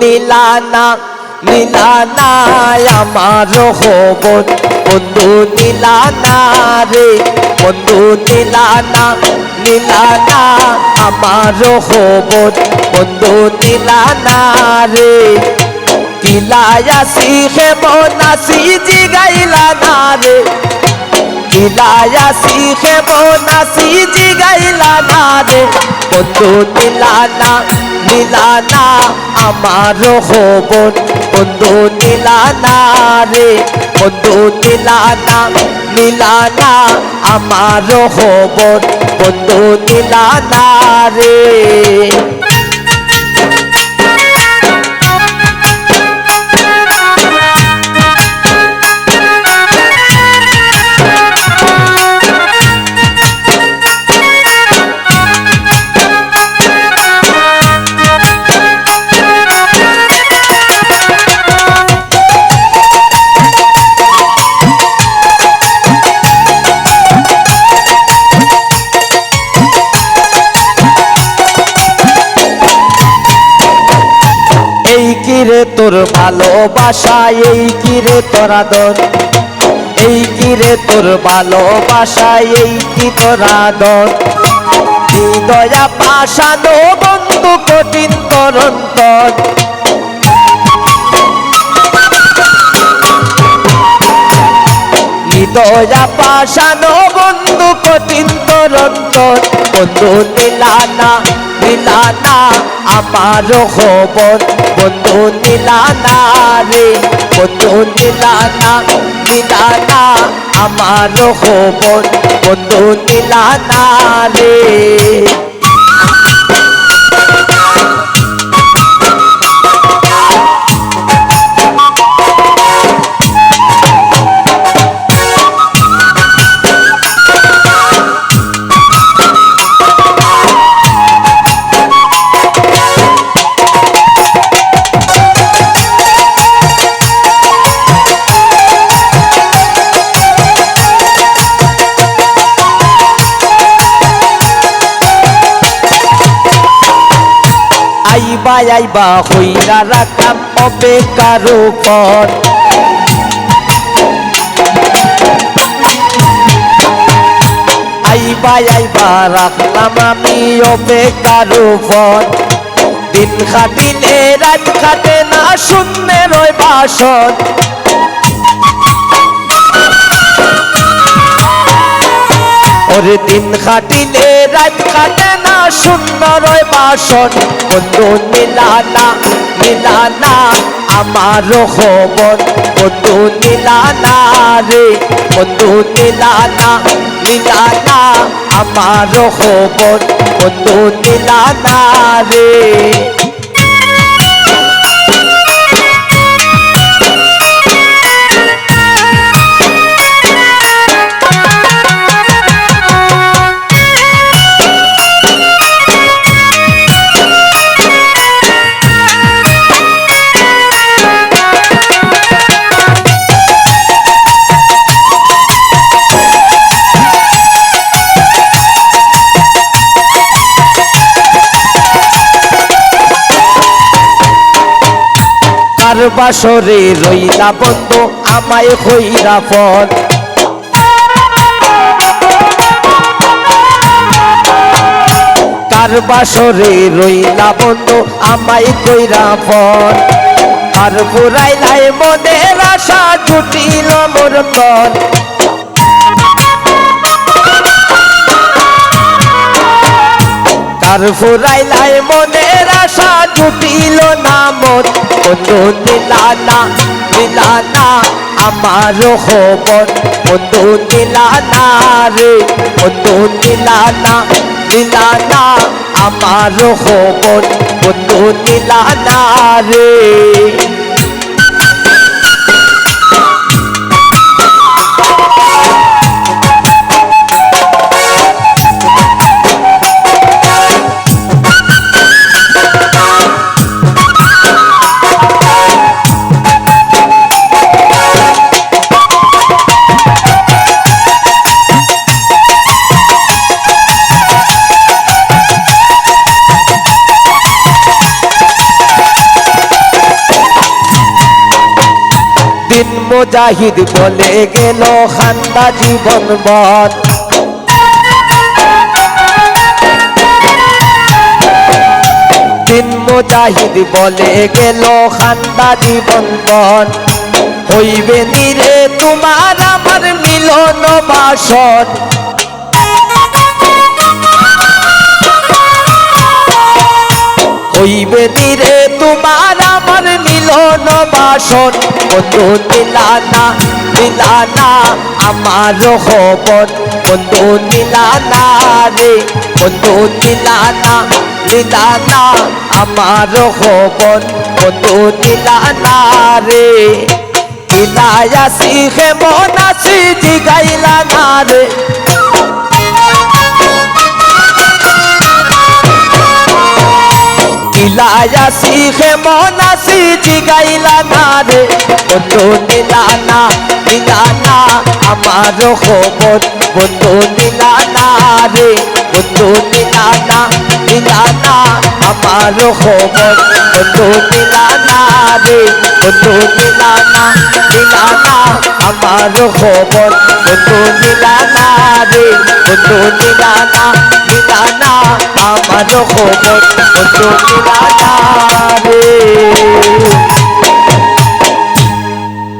নীলানা নীলানা আমার হবন। বন্ধু নীলানা রে, বন্ধু নীলানা নীলানা আমার হবন। বন্ধু নীলানা রে কিলায়াসি হে মনাসি জিগাইলা না রে। কিলায়াসি হে মনাসি জিগাইলা না রে। বন্ধু নীলানা নীলানা আমার হবন বন্ধু নীলানা রে বন্ধু নীলানা নীলানা আমার হবন বন্ধু নীলানা রে। কিরে তোর ভালোবাসা? এই কিরে তোর আদর? এই কিরে তোর ভালোবাসা? এই কি তোর আদর? হৃদয়া পাশানো বন্ধু কঠিন করন্তর হৃদয়া পাশানো বন্ধু কঠিন তরন্তর। বন্ধু নীলানা নীলানা আমার খবর বন্ধু নীলানা রে বন্ধু নীলানা নীলানা আমার খবর বন্ধু নীলানা রে। আইবা আইবা হইরা রাখাম অবে কারও পর আইবা আইবা রাখলাম আমি অবে কারও পর দিন খাটিলে, রাত খাটে না, শূন্যের বাসন ওরে দিন খাটিলে রাত কাটে না সুন্দর ওই বাসন। বন্ধু, নীলানা নীলানা আমার খবর। বন্ধু, নীলানা রে, বন্ধু, নীলানা নীলানা আমার খবর। বন্ধু, নীলানা রে। কার বাসরে রইলা বন্ধ, আমায় হইরা কার বাসরে রইলা বন্ধ, আমায় কইরা পথ আর ফুরাইলাই মনের আশা জুটিল মোর মন। কার ফুরাইলাই মনের আশা জুটিল নামত কোনো নীলানা নীলানা আমাৰ সবত কোনো নীলানা ৰে কোনো নীলানা নীলানা আমাৰ সবত কোনো নীলানা ৰে মুজাহিদ বলে গেল খান্দা জীবন বন দিন মুজাহিদ বলে গেল খান্দা জীবন বন হইবে নিরে তোমার আমার মিলন বাসন হইবে নিরে আমার মিলন বাসন, বন্ধু নীলানা নীলানা, আমার হবন। বন্ধু নীলানা রে, বন্ধু নীলানা নীলানা, আমার হবন। বন্ধু নীলানা রে ইলায়াসি হে মনাসি জিগাইলা না রে। ইলায়াসি হে মনাসি জিগাইলা না রে। বন্ধু নীলানা নীলানা, আমার খবর। বন্ধু নীলানা রে, বন্ধু নীলানা নীলানা, আমার খবর। বন্ধু নীলানা রে, বন্ধু নীলানা নীলানা, আমার খবর। বন্ধু নীলানা রে, বন্ধু নীলানা আমার খবর নীলানা রে।